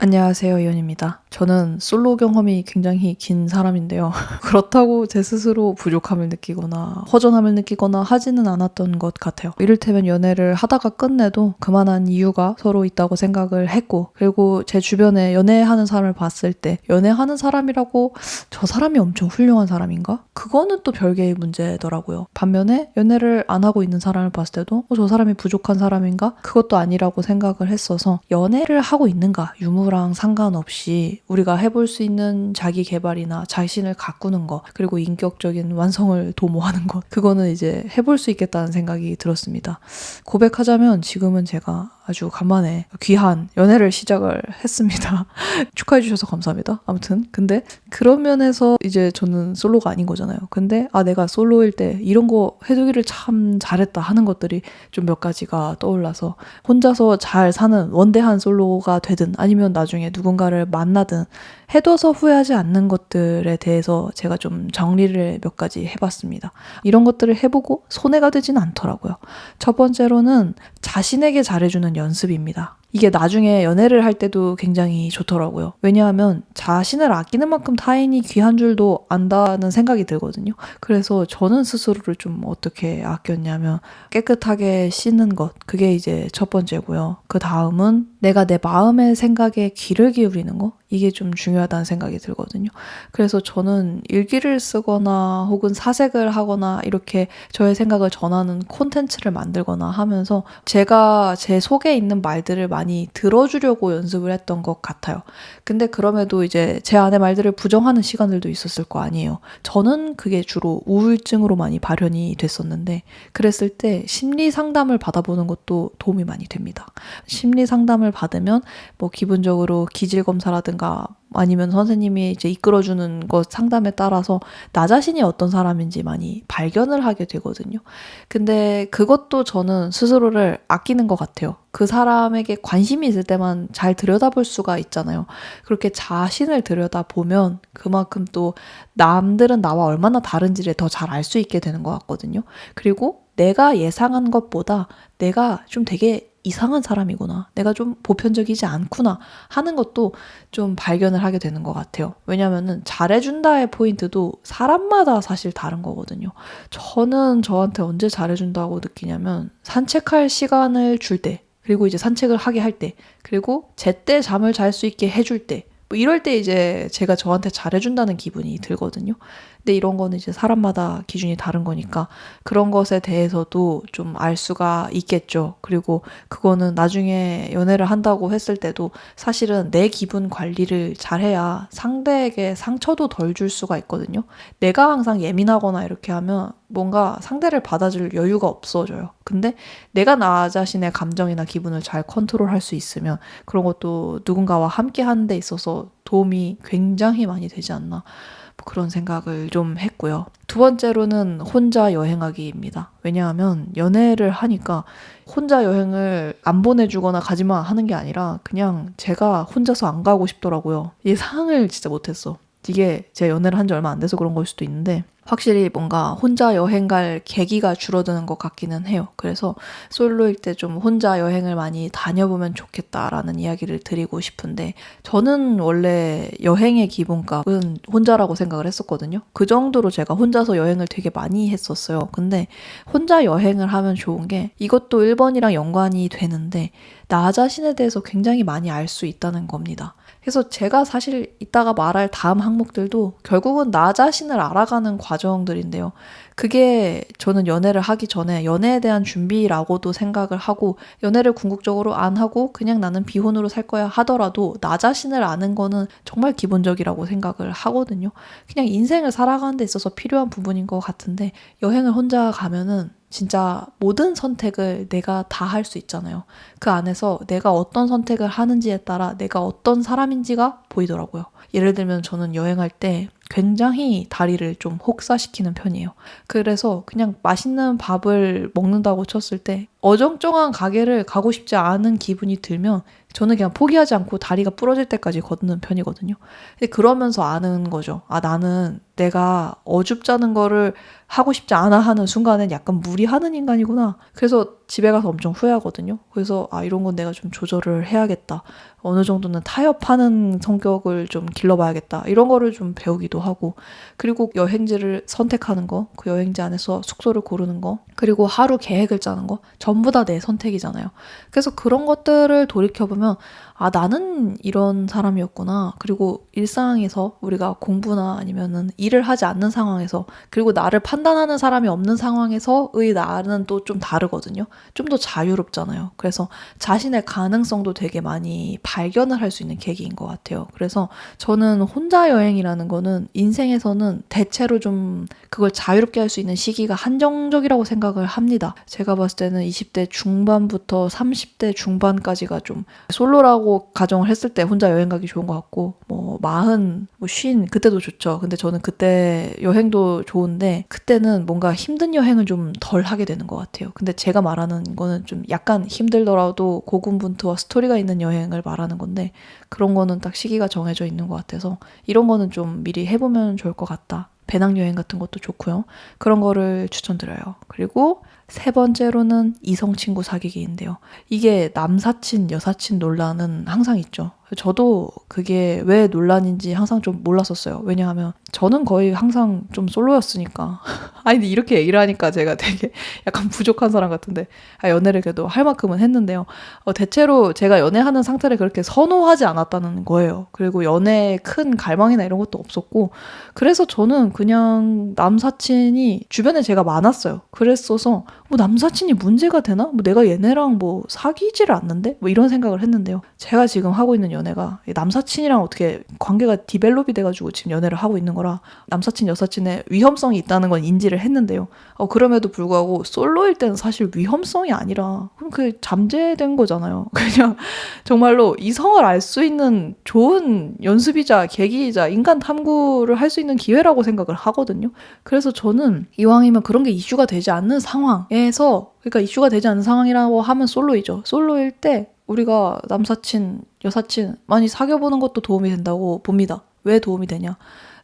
안녕하세요, 이현입니다. 저는 솔로 경험이 굉장히 긴 사람인데요. 그렇다고 제 스스로 부족함을 느끼거나 허전함을 느끼거나 하지는 않았던 것 같아요. 이를테면 연애를 하다가 끝내도 그만한 이유가 서로 있다고 생각을 했고, 그리고 제 주변에 연애하는 사람을 봤을 때, 연애하는 사람이라고 저 사람이 엄청 훌륭한 사람인가? 그거는 또 별개의 문제더라고요. 반면에 연애를 안 하고 있는 사람을 봤을 때도 어, 저 사람이 부족한 사람인가? 그것도 아니라고 생각을 했어서 연애를 하고 있는가? 유무랑 상관없이 우리가 해볼 수 있는 자기 개발이나 자신을 가꾸는 것, 그리고 인격적인 완성을 도모하는 것, 그거는 이제 해볼 수 있겠다는 생각이 들었습니다. 고백하자면 지금은 제가 아주 간만에 귀한 연애를 시작을 했습니다. 축하해 주셔서 감사합니다. 아무튼 근데 그런 면에서 이제 저는 솔로가 아닌 거잖아요. 근데 아 내가 솔로일 때 이런 거 해두기를 참 잘했다 하는 것들이 좀 몇 가지가 떠올라서 혼자서 잘 사는 원대한 솔로가 되든 아니면 나중에 누군가를 만나든 해둬서 후회하지 않는 것들에 대해서 제가 좀 정리를 몇 가지 해봤습니다. 이런 것들을 해보고 손해가 되진 않더라고요. 첫 번째로는 자신에게 잘해주는 연습입니다. 이게 나중에 연애를 할 때도 굉장히 좋더라고요. 왜냐하면 자신을 아끼는 만큼 타인이 귀한 줄도 안다는 생각이 들거든요. 그래서 저는 스스로를 좀 어떻게 아꼈냐면 깨끗하게 씻는 것. 그게 이제 첫 번째고요. 그 다음은 내가 내 마음의 생각에 귀를 기울이는 거. 이게 좀 중요하다는 생각이 들거든요. 그래서 저는 일기를 쓰거나 혹은 사색을 하거나 이렇게 저의 생각을 전하는 콘텐츠를 만들거나 하면서 제가 제 속에 있는 말들을 많이 들어주려고 연습을 했던 것 같아요. 근데 그럼에도 이제 제 안의 말들을 부정하는 시간들도 있었을 거 아니에요. 저는 그게 주로 우울증으로 많이 발현이 됐었는데 그랬을 때 심리 상담을 받아보는 것도 도움이 많이 됩니다. 심리 상담을 받으면 뭐 기본적으로 기질 검사라든가 아니면 선생님이 이제 이끌어주는 것 상담에 따라서 나 자신이 어떤 사람인지 많이 발견을 하게 되거든요. 근데 그것도 저는 스스로를 아끼는 것 같아요. 그 사람에게 관심이 있을 때만 잘 들여다볼 수가 있잖아요. 그렇게 자신을 들여다보면 그만큼 또 남들은 나와 얼마나 다른지를 더 잘 알 수 있게 되는 것 같거든요. 그리고 내가 예상한 것보다 내가 좀 되게 이상한 사람이구나. 내가 좀 보편적이지 않구나. 하는 것도 좀 발견을 하게 되는 것 같아요. 왜냐면은 잘해준다의 포인트도 사람마다 사실 다른 거거든요. 저는 저한테 언제 잘해준다고 느끼냐면 산책할 시간을 줄 때, 그리고 이제 산책을 하게 할 때, 그리고 제때 잠을 잘 수 있게 해줄 때, 뭐 이럴 때 이제 제가 저한테 잘해준다는 기분이 들거든요. 근데 이런 거는 이제 사람마다 기준이 다른 거니까 그런 것에 대해서도 좀 알 수가 있겠죠. 그리고 그거는 나중에 연애를 한다고 했을 때도 사실은 내 기분 관리를 잘해야 상대에게 상처도 덜 줄 수가 있거든요. 내가 항상 예민하거나 이렇게 하면 뭔가 상대를 받아줄 여유가 없어져요. 근데 내가 나 자신의 감정이나 기분을 잘 컨트롤할 수 있으면 그런 것도 누군가와 함께 하는 데 있어서 도움이 굉장히 많이 되지 않나. 뭐 그런 생각을 좀 했고요. 두 번째로는 혼자 여행하기입니다. 왜냐하면 연애를 하니까 혼자 여행을 안 보내주거나 가지마 하는 게 아니라 그냥 제가 혼자서 안 가고 싶더라고요. 예상을 진짜 못했어. 이게 제가 연애를 한 지 얼마 안 돼서 그런 걸 수도 있는데 확실히 뭔가 혼자 여행 갈 계기가 줄어드는 것 같기는 해요. 그래서 솔로일 때 좀 혼자 여행을 많이 다녀보면 좋겠다라는 이야기를 드리고 싶은데 저는 원래 여행의 기본값은 혼자라고 생각을 했었거든요. 그 정도로 제가 혼자서 여행을 되게 많이 했었어요. 근데 혼자 여행을 하면 좋은 게 이것도 1번이랑 연관이 되는데 나 자신에 대해서 굉장히 많이 알 수 있다는 겁니다. 그래서 제가 사실 이따가 말할 다음 항목들도 결국은 나 자신을 알아가는 과정들인데요. 그게 저는 연애를 하기 전에 연애에 대한 준비라고도 생각을 하고 연애를 궁극적으로 안 하고 그냥 나는 비혼으로 살 거야 하더라도 나 자신을 아는 거는 정말 기본적이라고 생각을 하거든요. 그냥 인생을 살아가는 데 있어서 필요한 부분인 것 같은데 여행을 혼자 가면은 진짜 모든 선택을 내가 다 할 수 있잖아요. 그 안에서 내가 어떤 선택을 하는지에 따라 내가 어떤 사람인지가 보이더라고요. 예를 들면 저는 여행할 때 굉장히 다리를 좀 혹사시키는 편이에요. 그래서 그냥 맛있는 밥을 먹는다고 쳤을 때 어정쩡한 가게를 가고 싶지 않은 기분이 들면 저는 그냥 포기하지 않고 다리가 부러질 때까지 걷는 편이거든요. 근데 그러면서 아는 거죠. 아, 나는 내가 어줍잖은 거를 하고 싶지 않아 하는 순간엔 약간 무리하는 인간이구나. 그래서 집에 가서 엄청 후회하거든요. 그래서 아 이런 건 내가 좀 조절을 해야겠다. 어느 정도는 타협하는 성격을 좀 길러봐야겠다. 이런 거를 좀 배우기도 하고 그리고 여행지를 선택하는 거, 그 여행지 안에서 숙소를 고르는 거, 그리고 하루 계획을 짜는 거 전부 다 내 선택이잖아요. 그래서 그런 것들을 돌이켜 보면 아 나는 이런 사람이었구나. 그리고 일상에서 우리가 공부나 아니면은 일을 하지 않는 상황에서 그리고 나를 판단하는 사람이 없는 상황에서의 나는 또 좀 다르거든요. 좀 더 자유롭잖아요. 그래서 자신의 가능성도 되게 많이 발견을 할 수 있는 계기인 것 같아요. 그래서 저는 혼자 여행이라는 거는 인생에서는 대체로 좀 그걸 자유롭게 할 수 있는 시기가 한정적이라고 생각을 합니다. 제가 봤을 때는 20대 중반부터 30대 중반까지가 좀 솔로라 고 가정을 했을 때 혼자 여행 가기 좋은 것 같고 뭐 마흔, 뭐쉰 그때도 좋죠. 근데 저는 그때 여행도 좋은데 그때는 뭔가 힘든 여행을 좀 덜 하게 되는 것 같아요. 근데 제가 말하는 거는 좀 약간 힘들더라도 고군분투와 스토리가 있는 여행을 말하는 건데 그런 거는 딱 시기가 정해져 있는 것 같아서 이런 거는 좀 미리 해보면 좋을 것 같다. 배낭여행 같은 것도 좋고요. 그런 거를 추천드려요. 그리고 세 번째로는 이성 친구 사귀기인데요. 이게 남사친, 여사친 논란은 항상 있죠. 저도 그게 왜 논란인지 항상 좀 몰랐었어요. 왜냐하면 저는 거의 항상 좀 솔로였으니까. 아니, 근데 이렇게 얘기를 하니까 제가 되게 약간 부족한 사람 같은데, 아, 연애를 그래도 할 만큼은 했는데요. 어, 대체로 제가 연애하는 상태를 그렇게 선호하지 않았다는 거예요. 그리고 연애에 큰 갈망이나 이런 것도 없었고, 그래서 저는 그냥 남사친이 주변에 제가 많았어요. 그랬어서, 뭐 남사친이 문제가 되나? 뭐 내가 얘네랑 뭐 사귀지를 않는데? 뭐 이런 생각을 했는데요. 제가 지금 하고 있는 연애가 남사친이랑 어떻게 관계가 디벨롭이 돼가지고 지금 연애를 하고 있는 거라 남사친, 여사친의 위험성이 있다는 건 인지를 했는데요. 어, 그럼에도 불구하고 솔로일 때는 사실 위험성이 아니라 그럼 그 잠재된 거잖아요. 그냥 정말로 이성을 알 수 있는 좋은 연습이자 계기이자 인간 탐구를 할 수 있는 기회라고 생각을 하거든요. 그래서 저는 이왕이면 그런 게 이슈가 되지 않는 상황에 서 그러니까 이슈가 되지 않는 상황이라고 하면 솔로이죠. 솔로일 때 우리가 남사친, 여사친 많이 사귀어보는 것도 도움이 된다고 봅니다. 왜 도움이 되냐?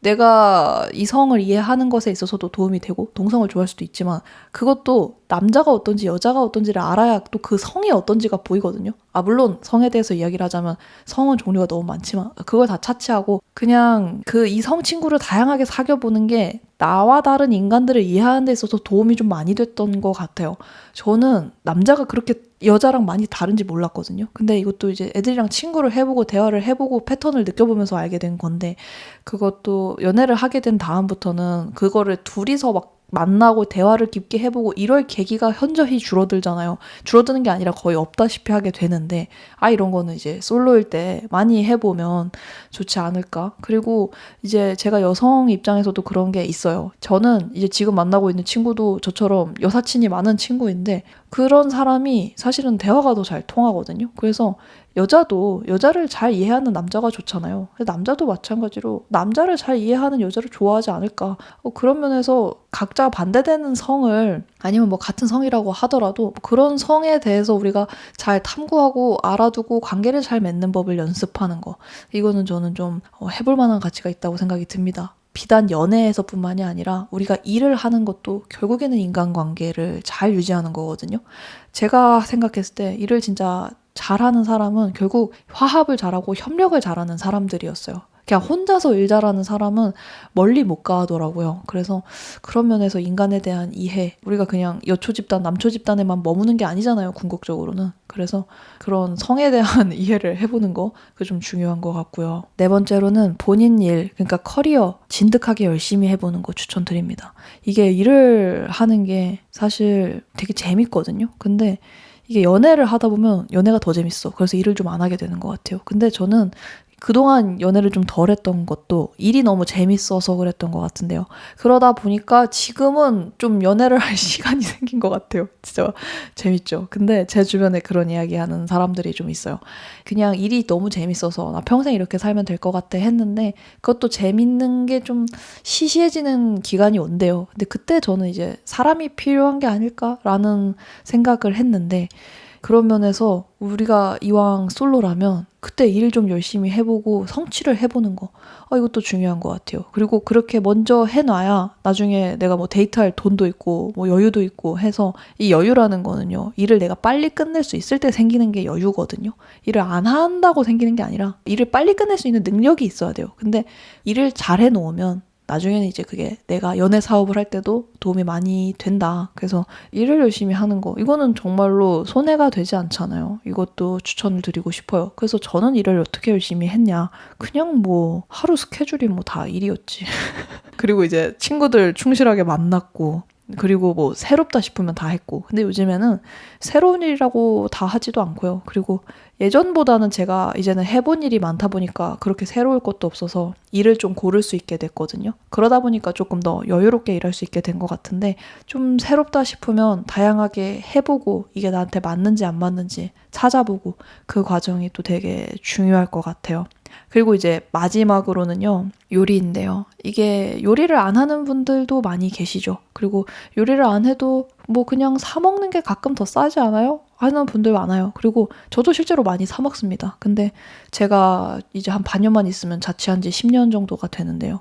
내가 이성을 이해하는 것에 있어서도 도움이 되고 동성을 좋아할 수도 있지만 그것도 남자가 어떤지 여자가 어떤지를 알아야 또 그 성이 어떤지가 보이거든요. 아 물론 성에 대해서 이야기를 하자면 성은 종류가 너무 많지만 그걸 다 차치하고 그냥 그 이 성 친구를 다양하게 사귀어 보는 게 나와 다른 인간들을 이해하는 데 있어서 도움이 좀 많이 됐던 것 같아요. 저는 남자가 그렇게 여자랑 많이 다른지 몰랐거든요. 근데 이것도 이제 애들이랑 친구를 해보고 대화를 해보고 패턴을 느껴보면서 알게 된 건데 그것도 연애를 하게 된 다음부터는 그거를 둘이서 막 만나고 대화를 깊게 해보고 이럴 계기가 현저히 줄어들잖아요. 줄어드는 게 아니라 거의 없다시피 하게 되는데, 아, 이런 거는 이제 솔로일 때 많이 해보면 좋지 않을까. 그리고 이제 제가 여성 입장에서도 그런 게 있어요. 저는 이제 지금 만나고 있는 친구도 저처럼 여사친이 많은 친구인데, 그런 사람이 사실은 대화가 더 잘 통하거든요. 그래서 여자도 여자를 잘 이해하는 남자가 좋잖아요. 남자도 마찬가지로 남자를 잘 이해하는 여자를 좋아하지 않을까. 어, 그런 면에서 각자 반대되는 성을 아니면 뭐 같은 성이라고 하더라도 그런 성에 대해서 우리가 잘 탐구하고 알아두고 관계를 잘 맺는 법을 연습하는 거. 이거는 저는 좀 어, 해볼 만한 가치가 있다고 생각이 듭니다. 비단 연애에서뿐만이 아니라 우리가 일을 하는 것도 결국에는 인간관계를 잘 유지하는 거거든요. 제가 생각했을 때 일을 진짜 잘하는 사람은 결국 화합을 잘하고 협력을 잘하는 사람들이었어요. 그냥 혼자서 일 잘하는 사람은 멀리 못 가더라고요. 그래서 그런 면에서 인간에 대한 이해, 우리가 그냥 여초 집단, 남초 집단에만 머무는 게 아니잖아요, 궁극적으로는. 그래서 그런 성에 대한 이해를 해보는 거, 그 좀 중요한 것 같고요. 네 번째로는 본인 일, 그러니까 커리어, 진득하게 열심히 해보는 거 추천드립니다. 이게 일을 하는 게 사실 되게 재밌거든요. 근데 이게 연애를 하다 보면 연애가 더 재밌어. 그래서 일을 좀 안 하게 되는 것 같아요. 근데 저는 그동안 연애를 좀 덜 했던 것도 일이 너무 재밌어서 그랬던 것 같은데요. 그러다 보니까 지금은 좀 연애를 할 시간이 생긴 것 같아요. 진짜 재밌죠. 근데 제 주변에 그런 이야기 하는 사람들이 좀 있어요. 그냥 일이 너무 재밌어서 나 평생 이렇게 살면 될 것 같아 했는데 그것도 재밌는 게 좀 시시해지는 기간이 온대요. 근데 그때 저는 이제 사람이 필요한 게 아닐까라는 생각을 했는데 그런 면에서 우리가 이왕 솔로라면 그때 일좀 열심히 해보고 성취를 해보는 거. 아, 이것도 중요한 것 같아요. 그리고 그렇게 먼저 해놔야 나중에 내가 뭐 데이트할 돈도 있고 뭐 여유도 있고 해서 이 여유라는 거는요. 일을 내가 빨리 끝낼 수 있을 때 생기는 게 여유거든요. 일을 안 한다고 생기는 게 아니라 일을 빨리 끝낼 수 있는 능력이 있어야 돼요. 근데 일을 잘 해놓으면 나중에는 이제 그게 내가 연애 사업을 할 때도 도움이 많이 된다. 그래서 일을 열심히 하는 거. 이거는 정말로 손해가 되지 않잖아요. 이것도 추천을 드리고 싶어요. 그래서 저는 일을 어떻게 열심히 했냐. 그냥 뭐 하루 스케줄이 뭐 다 일이었지. 그리고 이제 친구들 충실하게 만났고, 그리고 뭐 새롭다 싶으면 다 했고. 근데 요즘에는 새로운 일이라고 다 하지도 않고요. 그리고 예전보다는 제가 이제는 해본 일이 많다 보니까 그렇게 새로울 것도 없어서 일을 좀 고를 수 있게 됐거든요. 그러다 보니까 조금 더 여유롭게 일할 수 있게 된 것 같은데 좀 새롭다 싶으면 다양하게 해보고 이게 나한테 맞는지 안 맞는지 찾아보고 그 과정이 또 되게 중요할 것 같아요. 그리고 이제 마지막으로는요, 요리인데요. 이게 요리를 안 하는 분들도 많이 계시죠. 그리고 요리를 안 해도 뭐 그냥 사먹는 게 가끔 더 싸지 않아요? 하는 분들 많아요. 그리고 저도 실제로 많이 사먹습니다. 근데 제가 이제 한 반년만 있으면 자취한 지 10년 정도가 되는데요.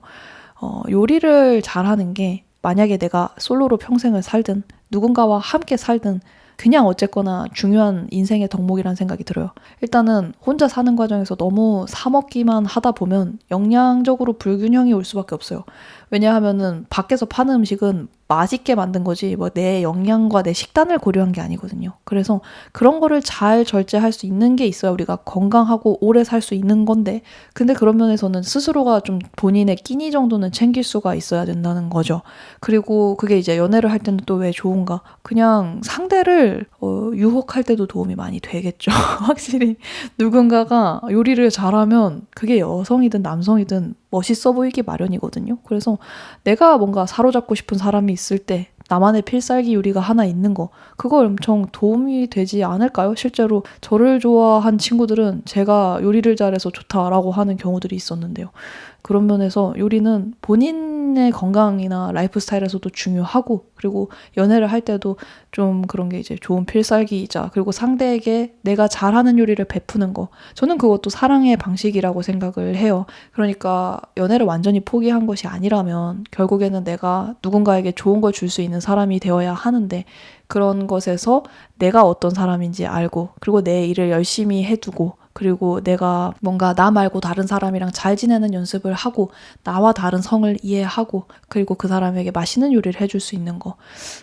어, 요리를 잘하는 게 만약에 내가 솔로로 평생을 살든 누군가와 함께 살든 그냥 어쨌거나 중요한 인생의 덕목이라는 생각이 들어요. 일단은 혼자 사는 과정에서 너무 사먹기만 하다 보면 영양적으로 불균형이 올 수밖에 없어요. 왜냐하면은 밖에서 파는 음식은 맛있게 만든 거지 뭐 내 영양과 내 식단을 고려한 게 아니거든요. 그래서 그런 거를 잘 절제할 수 있는 게 있어야 우리가 건강하고 오래 살 수 있는 건데 근데 그런 면에서는 스스로가 좀 본인의 끼니 정도는 챙길 수가 있어야 된다는 거죠. 그리고 그게 이제 연애를 할 때는 또 왜 좋은가? 그냥 상대를 어, 유혹할 때도 도움이 많이 되겠죠. 확실히 누군가가 요리를 잘하면 그게 여성이든 남성이든 멋있어 보이기 마련이거든요. 그래서 내가 뭔가 사로잡고 싶은 사람이 있을 때 나만의 필살기 요리가 하나 있는 거 그거 엄청 도움이 되지 않을까요? 실제로 저를 좋아한 친구들은 제가 요리를 잘해서 좋다라고 하는 경우들이 있었는데요. 그런 면에서 요리는 본인의 건강이나 라이프 스타일에서도 중요하고 그리고 연애를 할 때도 좀 그런 게 이제 좋은 필살기이자 그리고 상대에게 내가 잘하는 요리를 베푸는 거 저는 그것도 사랑의 방식이라고 생각을 해요. 그러니까 연애를 완전히 포기한 것이 아니라면 결국에는 내가 누군가에게 좋은 걸 줄 수 있는 사람이 되어야 하는데 그런 것에서 내가 어떤 사람인지 알고 그리고 내 일을 열심히 해두고 그리고 내가 뭔가 나 말고 다른 사람이랑 잘 지내는 연습을 하고 나와 다른 성을 이해하고 그리고 그 사람에게 맛있는 요리를 해줄 수 있는 거.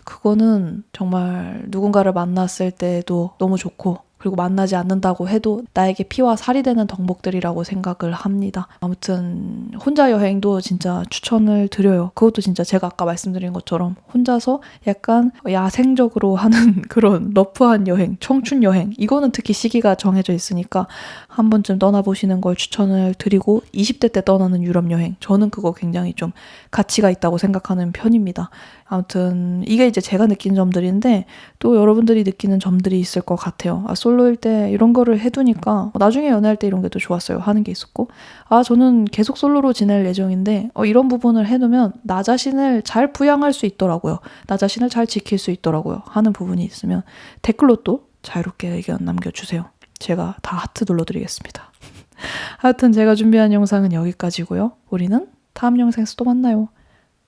그거는 정말 누군가를 만났을 때도 너무 좋고 그리고 만나지 않는다고 해도 나에게 피와 살이 되는 덕목들이라고 생각을 합니다. 아무튼 혼자 여행도 진짜 추천을 드려요. 그것도 진짜 제가 아까 말씀드린 것처럼 혼자서 약간 야생적으로 하는 그런 러프한 여행, 청춘 여행 이거는 특히 시기가 정해져 있으니까 한 번쯤 떠나보시는 걸 추천을 드리고 20대 때 떠나는 유럽 여행 저는 그거 굉장히 좀 가치가 있다고 생각하는 편입니다. 아무튼 이게 이제 제가 느낀 점들인데 또 여러분들이 느끼는 점들이 있을 것 같아요. 아, 솔로일 때 이런 거를 해두니까 나중에 연애할 때 이런 게더 좋았어요. 하는 게 있었고 아 저는 계속 솔로로 지낼 예정인데 어, 이런 부분을 해두면 나 자신을 잘 부양할 수 있더라고요. 나 자신을 잘 지킬 수 있더라고요. 하는 부분이 있으면 댓글로 또 자유롭게 의견 남겨주세요. 제가 다 하트 눌러드리겠습니다. 하여튼 제가 준비한 영상은 여기까지고요. 우리는 다음 영상에서 또 만나요.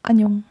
안녕.